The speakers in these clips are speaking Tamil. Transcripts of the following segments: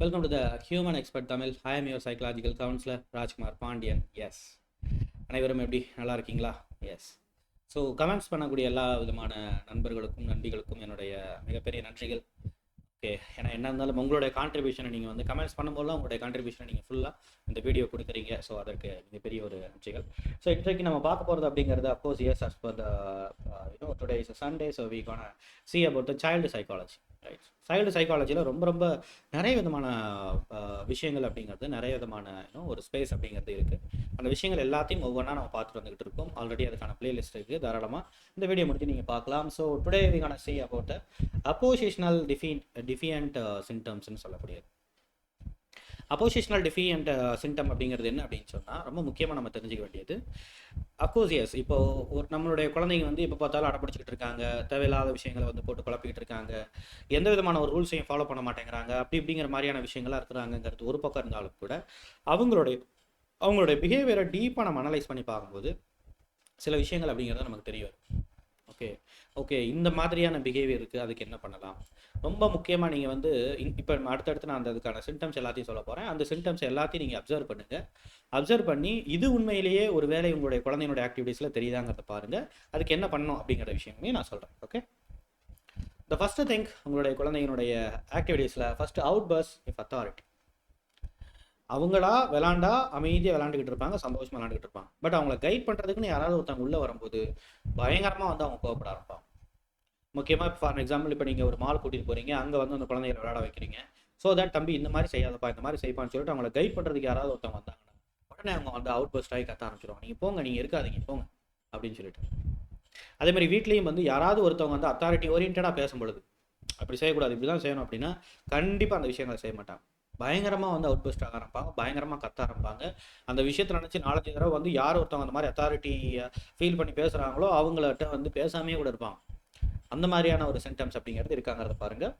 Welcome to the human expert Tamil I am your psychological counsellor Rajkumar Pandian S அனைவரும் எப்படி? நல்லா இருக்கீங்களா? எஸ் ஸோ கமெண்ட்ஸ் பண்ணக்கூடிய எல்லா விதமான நண்பர்களுக்கும் நண்பிகளுக்கும் என்னுடைய மிகப்பெரிய நன்றிகள். ஓகே ஏன்னா என்ன இருந்தாலும் உங்களுடைய கான்ட்ரிபியூஷனை நீங்கள் வந்து கமெண்ட்ஸ் பண்ணும்போது உங்களுடைய கான்ட்ரிபியூஷனை நீங்கள் ஃபுல்லாக இந்த வீடியோ கொடுக்குறீங்க. ஸோ அதற்கு மிகப்பெரிய ஒரு நன்றிகள். ஸோ இன்றைக்கு நம்ம பார்க்க போகிறது அப்படிங்கிறது of course yes as per the you know today is Sunday so we gonna see about the child psychology child சைக்காலஜியில் ரொம்ப ரொம்ப நிறைய விதமான விஷயங்கள் அப்படிங்கிறது நிறைய விதமான இன்னும் ஒரு ஸ்பேஸ் அப்படிங்கிறது இருக்குது அந்த விஷயங்கள் எல்லாத்தையும் ஒவ்வொன்றா நம்ம பார்த்துட்டு வந்துகிட்டு இருக்கோம். ஆல்ரெடி அதுக்கான பிளேலிஸ்ட் இருக்குது தாராளமாக இந்த வீடியோ முடிஞ்சு நீங்கள் பார்க்கலாம். So today we gonna see about oppositional defi defiant சிம்டம்ஸ்னு சொல்லக்கூடியது. அப்போசிஷனல் டிஃபியன்ட் சிம்டம் அப்படிங்கிறது என்ன அப்படின்னு சொன்னால் ரொம்ப முக்கியமாக நம்ம தெரிஞ்சுக்க வேண்டியது. அப்கோர்ஸ் எஸ் இப்போ ஒரு நம்மளுடைய குழந்தைங்க வந்து இப்போ பார்த்தாலும் அடப்பிடிச்சிக்கிட்டு இருக்காங்க. தேவையில்லாத விஷயங்களை வந்து போட்டு குழப்பிக்கிட்டு இருக்காங்க. எந்த விதமான ஒரு ரூல்ஸையும் ஃபாலோ பண்ண மாட்டேங்கிறாங்க. அப்படி இப்படிங்கிற மாதிரியான விஷயங்களாக இருக்கிறாங்கங்கிறது ஒரு பக்கம் இருந்தாலும் கூட அவங்களுடைய அவங்களுடைய பிஹேவியரை டீப்பாக நம்ம அனலைஸ் பண்ணி பார்க்கும்போது சில விஷயங்கள் அப்படிங்கிறது நமக்கு தெரிய வரும். ஓகே ஓகே இந்த மாதிரியான பிஹேவியர் இருக்குது அதுக்கு என்ன பண்ணலாம்? ரொம்ப முக்கியமாக நீங்கள் வந்து இப்போ அடுத்தடுத்து நான் அந்த அதுக்கான சிம்டம்ஸ் எல்லாத்தையும் சொல்ல போகிறேன் அந்த சிம்டம்ஸ் எல்லாத்தையும் நீங்கள் அப்சர்வ் பண்ணுங்கள் அப்சர்வ் பண்ணி இது உண்மையிலேயே ஒரு வேலை உங்களுடைய குழந்தையினுடைய ஆக்டிவிட்டீஸில் தெரியுதாங்கிறத பாருங்கள் அதுக்கு என்ன பண்ணணும் அப்படிங்கிற விஷயமே நான் சொல்கிறேன் ஓகே த ஃபஸ்ட்டு திங்க் உங்களுடைய குழந்தைங்களுடைய ஆக்டிவிட்டீஸில் first out bus if authority அவங்களா விளாண்டா அமைதியாக விளாண்டுக்கிட்டு இருப்பாங்க சந்தோஷமாக விளாண்டுக்கிட்டு இருப்பாங்க. பட் அவங்கள கைட் பண்ணுறதுக்குன்னு யாராவது ஒருத்தவங்க உள்ளே வரும்போது பயங்கரமாக வந்து அவங்க கோவப்பட ஆரம்பிப்பாங்க. முக்கியமாக இப்போ ஃபார் எக்ஸாம்பிள் இப்போ நீங்கள் ஒரு மால் கூட்டிகிட்டு போகிறீங்க அங்கே வந்து அந்த குழந்தைகளை விளையாட வைக்கிறீங்க. ஸோ தட் தம்பி இந்த மாதிரி செய்யாதப்பா இந்த மாதிரி செய்ப்பான்னு சொல்லிட்டு அவங்கள கைட் பண்ணுறதுக்கு யாராவது ஒருத்தவங்க வந்தாங்கன்னா உடனே அவங்க வந்து அவுட் பஸ்ட் ஆகி கத்த ஆரம்பிச்சிருவாங்க. நீங்கள் போங்க நீங்கள் இருக்காதீங்க போங்க அப்படின்னு சொல்லிட்டு. அதே மாதிரி வீட்லேயும் வந்து யாராவது ஒருத்தவங்க வந்து அத்தாரிட்டி ஓரியன்டாக பேசும்பொழுது அப்படி செய்யக்கூடாது இப்படி தான் செய்யணும் அப்படின்னா கண்டிப்பாக அந்த விஷயங்களை செய்ய மாட்டாங்க. பயங்கரமாக வந்து அவுட் பெஸ்ட் ஆக ஆரம்பிப்பாங்க. பயங்கரமாக கத்த ஆரம்பிப்பாங்க. அந்த விஷயத்தை நினச்சி நாலஞ்சு தடவை வந்து யார் ஒருத்தவங்க அந்த மாதிரி அத்தாரிட்டியை ஃபீல் பண்ணி பேசுகிறாங்களோ அவங்கள்ட்ட வந்து பேசாமே கூட இருப்பாங்க. அந்த மாதிரியான ஒரு சிம்டம்ஸ் அப்படிங்கிறது இருக்காங்கிறத பாருங்கள்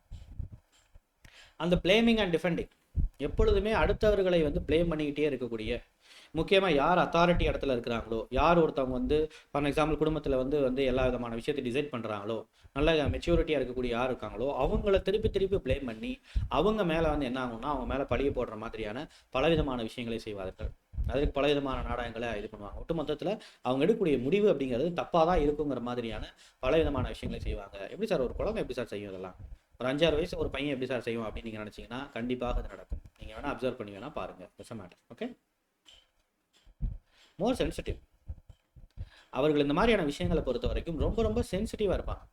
அந்த பிளேமிங் அண்ட் டிஃபெண்டிங் எப்பொழுதுமே அடுத்தவர்களை வந்து பிளேம் பண்ணிக்கிட்டே இருக்கக்கூடிய முக்கியமாக யார் அத்தாரிட்டி இடத்துல இருக்கிறாங்களோ யார் ஒருத்தவங்க வந்து ஃபார் எக்ஸாம்பிள் குடும்பத்தில் வந்து வந்து எல்லா விதமான விஷயத்தை டிசைட் பண்ணுறாங்களோ நல்ல மெச்சூரிட்டியாக இருக்கக்கூடிய யார் இருக்காங்களோ அவங்கள திருப்பி திருப்பி ப்ளேம் பண்ணி அவங்க மேலே வந்து என்ன ஆகும்னா அவங்க மேலே பழிய போடுற மாதிரியான பலவிதமான விஷயங்களை செய்வார்கள். அதற்கு பலவிதமான நாடகங்களை இது பண்ணுவாங்க. ஒட்டு மொத்தத்தில் அவங்க எடுக்கக்கூடிய முடிவு அப்படிங்கிறது தப்பாக தான் இருக்குங்கிற மாதிரியான பலவிதமான விஷயங்களை செய்வாங்க. எப்படி சார் ஒரு குழந்தை எப்படி சார் செய்யும் இதெல்லாம்? ஒரு அஞ்சாறு வயசு ஒரு பையன் எப்படி சார் செய்வோம் அப்படின்னு நீங்கள் நினச்சிங்கன்னா கண்டிப்பாக அது நடக்கும். நீங்கள் வேணால் அப்சர்வ் பண்ணி வேணால் பாருங்கள் it's matter okay more sensitive அவர்கள் இந்த மாதிரியான விஷயங்களை பொறுத்த வரைக்கும் ரொம்ப ரொம்ப சென்சிட்டிவாக இருப்பாங்க.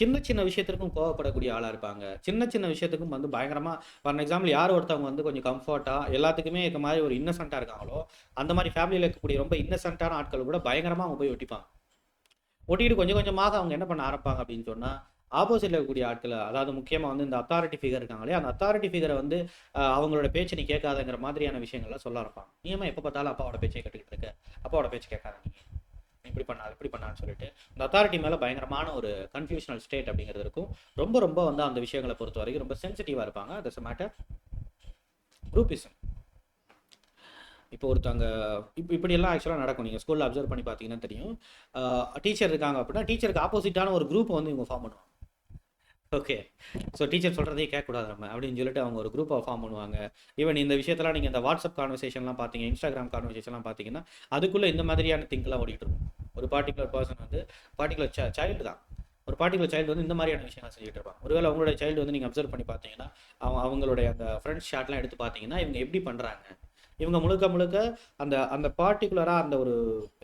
சின்ன சின்ன விஷயத்திற்கும் கோவப்படக்கூடிய ஆளாக இருப்பாங்க. சின்ன சின்ன விஷயத்துக்கும் வந்து பயங்கரமாக ஃபார் எக்ஸாம்பிள் யார் ஒருத்தவங்க வந்து கொஞ்சம் கம்ஃபர்ட்டாக எல்லாத்துக்குமே இருக்க மாதிரி ஒரு இன்னசென்ட்டாக இருக்காங்களோ அந்த மாதிரி ஃபேமிலியில் இருக்கக்கூடிய ரொம்ப இன்னசென்ட்டான ஆட்கள் கூட பயங்கரமாக அவங்க போய் ஒட்டிப்பாங்க. ஒட்டிட்டு கொஞ்சம் கொஞ்சமாக அவங்க என்ன பண்ண ஆரம்பிப்பாங்க அப்படின்னு சொன்னால் ஆப்போசிட்ல இருக்கக்கூடிய ஆட்களை அதாவது முக்கியமாக வந்து இந்த அத்தாரிட்டி ஃபிகர் இருக்காங்களே அந்த அத்தாரிட்டி ஃபிகரை வந்து அவங்களோட பேச்சு நீ கேட்காதங்கிற மாதிரியான விஷயங்கள்லாம் சொல்ல ஆரம்பிப்பாங்க. நீமா எப்போ பார்த்தாலும் அப்பாவோட பேச்சை கேட்டுக்கிட்டு இருக்க? அப்பாவோட பேச்சு கேட்காத நீ. இப்படி பண்ணாது இப்படி பண்ணான்னு சொல்லிட்டு இந்த அத்தாரிட்டி மேலே பயங்கரமான ஒரு கன்ஃபியூஷனல் ஸ்டேட் அப்படிங்கிறது இருக்கும். ரொம்ப ரொம்ப வந்து அந்த விஷயங்களை பொறுத்த வரைக்கும் ரொம்ப சென்சிட்டிவாக இருப்பாங்க. தட்ஸ் மேட்டர் குரூப்பிசம் இப்போ ஒருத்தவங்க இப்போ இப்படியெல்லாம் ஆக்சுவலாக நடக்கும். நீங்கள் ஸ்கூலில் அப்சர்வ் பண்ணி பார்த்தீங்கன்னா தெரியும். டீச்சர் இருக்காங்க அப்படின்னா டீச்சருக்கு ஆப்போசிட்டான ஒரு குரூப் வந்து இவங்க ஃபார்ம் பண்ணுவாங்க. ஓகே ஸோ டீச்சர் சொல்கிறதே கேட்கக்கூடாது நம்ம அப்படின்னு சொல்லிட்டு அவங்க ஒரு குரூப்பை ஃபார்ம் பண்ணுவாங்க. ஈவன் இந்த விஷயத்தெல்லாம் நீங்கள் இந்த வாட்ஸ்அப் கான்வர்சேஷன்லாம் பார்த்தீங்க இன்ஸ்டாகிராம் கான்வர்சேஷன்லாம் பார்த்தீங்கன்னா அதுக்குள்ளே இந்த மாதிரியான திங்க்லாம் ஓடிட்டு இருக்கும். ஒரு பார்ட்டிகுலர் பர்சன் வந்து பார்ட்டிகுலர் ச சைல்டு தான். ஒரு பார்ட்டிகுலர் சைல்டு வந்து இந்த மாதிரியான விஷயங்கள் செஞ்சுட்டு இருப்பாங்க. ஒருவேளை அவங்களோட சைல்டு வந்து நீங்கள் அப்சர்வ் பண்ணி பார்த்தீங்கன்னா அவங்க அவங்களுடைய அந்த ஃப்ரெண்ட்ஸ் ஷாட்லாம் எடுத்து பார்த்தீங்கன்னா இவங்க எப்படி பண்ணுறாங்க இவங்க முழுக்க முழுக்க அந்த அந்த பார்ட்டிகுலராக அந்த ஒரு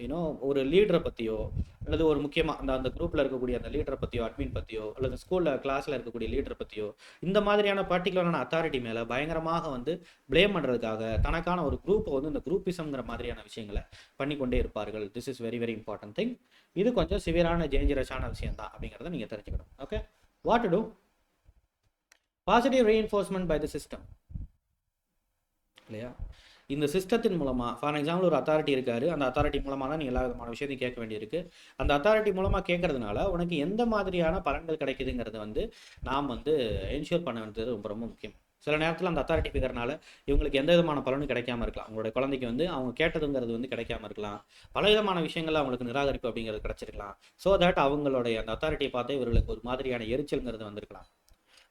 யூனோ ஒரு லீடரை பற்றியோ அல்லது ஒரு முக்கியமாக அந்த அந்த குரூப்பில் இருக்கக்கூடிய அந்த லீடரை பற்றியோ அட்மின் பற்றியோ அல்லது ஸ்கூலில் கிளாஸில் இருக்கக்கூடிய லீடரை பற்றியோ இந்த மாதிரியான பார்ட்டிகுலரான அத்தாரிட்டி மேலே பயங்கரமாக வந்து ப்ளேம் பண்ணுறதுக்காக தனக்கான ஒரு குரூப்பை வந்து இந்த குரூப்பிசம்ங்கிற மாதிரியான விஷயங்களை பண்ணிக்கொண்டே இருப்பார்கள். This is very very important thing இது கொஞ்சம் சிவியரான டேஞ்சரஸான விஷயம் தான் அப்படிங்கிறத நீங்கள் தெரிஞ்சுக்கணும். Okay what to positive reinforcement by the system இல்லையா? இந்த சிஸ்டத்தின் மூலமாக ஃபார் எக்ஸாம்பிள் ஒரு அத்தாரிட்டி இருக்காரு. அந்த அத்தாரிட்டி மூலமாக தான் நீ எல்லா விதமான விஷயத்தையும் கேட்க வேண்டியிருக்கு. அந்த அத்தாரிட்டி மூலமாக கேட்கறதுனால உனக்கு எந்த மாதிரியான பலன்கள் கிடைக்குதுங்கிறது வந்து நாம் வந்து என்ஷூர் பண்ண வேண்டியது ரொம்ப ரொம்ப முக்கியம். சில நேரத்தில் அந்த அத்தாரிட்டி ஃபிகர்னால இவங்களுக்கு எந்த விதமான பலனும் கிடைக்காம இருக்கலாம். அவங்களோட குழந்தைக்கு வந்து அவங்க கேட்டதுங்கிறது வந்து கிடைக்காம இருக்கலாம். பல விதமான விஷயங்கள் அவங்களுக்கு நிராகரிப்பு அப்படிங்கிறது கிடைச்சிருக்கலாம். ஸோ தட் அவங்களுடைய அந்த அத்தாரிட்டியை பார்த்து இவர்களுக்கு ஒரு மாதிரியான எரிச்சல்ங்கிறது வந்திருக்கலாம்.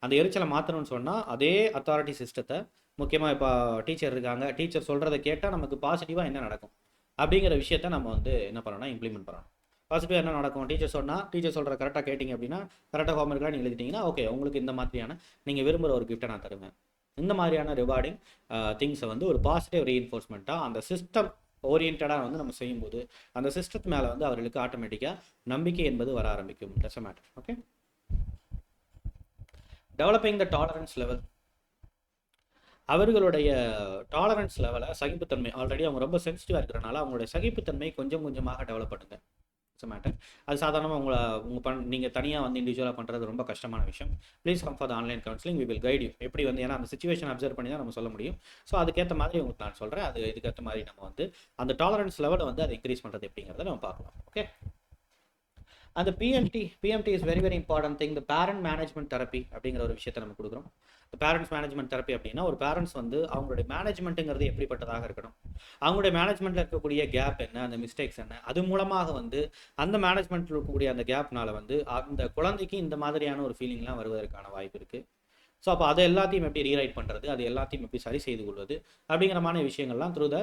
அந்த எரிச்சலை மாற்றணும்னு சொன்னால் அதே அத்தாரிட்டி சிஸ்டத்தை முக்கியமாக இப்போ டீச்சர் இருக்காங்க. டீச்சர் சொல்கிறத கேட்டால் நமக்கு பாசிட்டிவாக என்ன நடக்கும்? அப்படிங்கிற விஷயத்த நம்ம வந்து என்ன பண்ணணும்னா இம்ப்ளிமெண்ட் பண்ணணும். பாசிட்டிவாக என்ன நடக்கும்? டீச்சர் சொன்னால் டீச்சர் சொல்கிற கரெக்டாக கேட்டிங்க அப்படின்னா கரெக்டாக ஹோம்ஒர்க்காக நீங்கள் எழுதிட்டீங்கன்னா ஓகே உங்களுக்கு இந்த மாதிரியான நீங்கள் விரும்புகிற ஒரு கிஃப்ட்டை நான் தருவேன். இந்த மாதிரியான ரிவார்டிங் திங்ஸை வந்து ஒரு பாசிட்டிவ் ரீஎன்ஃபோர்ஸ்மெண்ட்டாக அந்த சிஸ்டம் ஓரியன்டாக வந்து நம்ம செய்யும்போது அந்த சிஸ்டத்து மேலே வந்து அவர்களுக்கு ஆட்டோமேட்டிக்காக நம்பிக்கை என்பது வர ஆரம்பிக்கும். Does matter okay developing the tolerance level அவர்களுடைய டாலரன்ஸ் லெவலை சகிப்புத்தன்மை. ஆல்ரெடி அவங்க ரொம்ப சென்சிட்டிவாக இருக்கிறனால அவங்களுடைய சகிப்புத்தன்மை கொஞ்சம் கொஞ்சமாக டெவலப் பண்ணுங்க இட்ஸ் மேட்டர் அது சாதாரணமாக உங்களை உங்கள் பண் நீங்கள் தனியாக வந்து இண்டிவிஜுவலாக பண்ணுறது ரொம்ப கஷ்டமான விஷயம். Please come for online counselling we will guide you எப்படி வந்து ஏன்னா அந்த சுச்சுவேஷன் அப்சர்வ் பண்ணி தான் நம்ம சொல்ல முடியும். ஸோ அதுக்கேற்ற மாதிரி உங்களுக்கு நான் சொல்கிறேன் அது இதுக்கேற்ற மாதிரி நம்ம வந்து அந்த டாலரன்ஸ் லெவலை வந்து அதை இன்க்ரீஸ் பண்ணுறது எப்படிங்கிறத நம்ம பார்க்கலாம். ஓகே அந்த PMT PMT is very very important thing இந்த பேரண்ட் மேனேஜ்மெண்ட் தெரப்பி அப்படிங்கிற ஒரு விஷயத்தை நம்ம கொடுக்குறோம். இந்த பேரண்ட்ஸ் மேனேஜ்மெண்ட் தெரப்பி அப்படின்னா ஒரு பேரண்ட்ஸ் வந்து அவங்களுடைய மேனேஜ்மெண்ட்டுங்கிறது எப்படிப்பட்டதாக இருக்கணும்? அவங்களுடைய மேனேஜ்மெண்ட்டில் இருக்கக்கூடிய கேப் என்ன? அந்த மிஸ்டேக்ஸ் என்ன? அது மூலமாக வந்து அந்த மேனேஜ்மெண்ட்டில் இருக்கக்கூடிய அந்த கேப்னால வந்து அந்த குழந்தைக்கு இந்த மாதிரியான ஒரு ஃபீலிங்லாம் வருவதற்கான வாய்ப்பு இருக்குது ஸோ அப்போ அதை எல்லாத்தையும் எப்படி ரீரைட் பண்ணுறது அது எல்லாத்தையும் எப்படி சரி செய்து கொள்வது? அப்படிங்கிறமான விஷயங்கள்லாம் த்ரூ த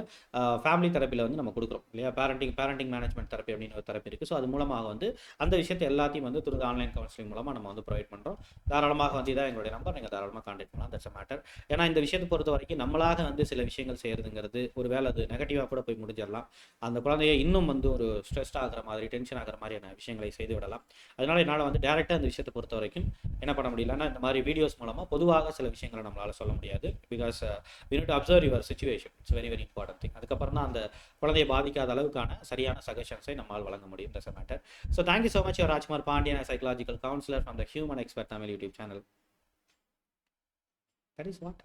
ஃபேமிலி தெரப்பியில் வந்து நம்ம கொடுக்குறோம். இல்லையா? பேரண்டிங் பேரண்டிங் மேனேஜ்மெண்ட் தெரப்பி அப்படின்னு ஒரு தெரப்பி இருக்குது ஸோ அது மூலமாக வந்து அந்த விஷயத்தை எல்லாத்தையும் வந்து த்ரூ ஆன்லைன் கவுன்சிலிங் மூலமாக நம்ம வந்து ப்ரொவைட் பண்ணுறோம் தாராளமாக வந்து இதான் எங்களுடைய நம்பர் நீங்கள் தாராளமாக கான்டாக்ட் பண்ணலாம். தட்ஸ் மேட்டர் ஏன்னா இந்த விஷயத்தை பொறுத்த வரைக்கும் நம்மளாக வந்து சில விஷயங்கள் செய்கிறதுங்கிறது ஒரு வேலை அது நெகட்டிவாக கூட போய் முடிஞ்சிடலாம். அந்த குழந்தைய இன்னும் வந்து ஒரு ஸ்ட்ரெஸ்ட் ஆகிற மாதிரி டென்ஷன் ஆகிற மாதிரியான விஷயங்களை செய்து விடலாம். அதனால என்னால் வந்து டேரெக்டாக இந்த விஷயத்தை பொறுத்த வரைக்கும் என்ன பண்ண முடியலன்னா இந்த மாதிரி வீடியோஸ் மூலமாக பொதுவாக சில விஷயங்களை நம்மளால் சொல்ல முடியாது. Because we do observe your situation it's very very important thing அதுக்கப்புறம் தான் அந்த குழந்தையை பாதிக்காத அளவுக்கான சரியான சஜஷன்ஸை நம்மால் வழங்க முடியும். Thus matter so thank you so much Rajkumar Pandian psychological counsellor from the human expert Tamil YouTube channel that is what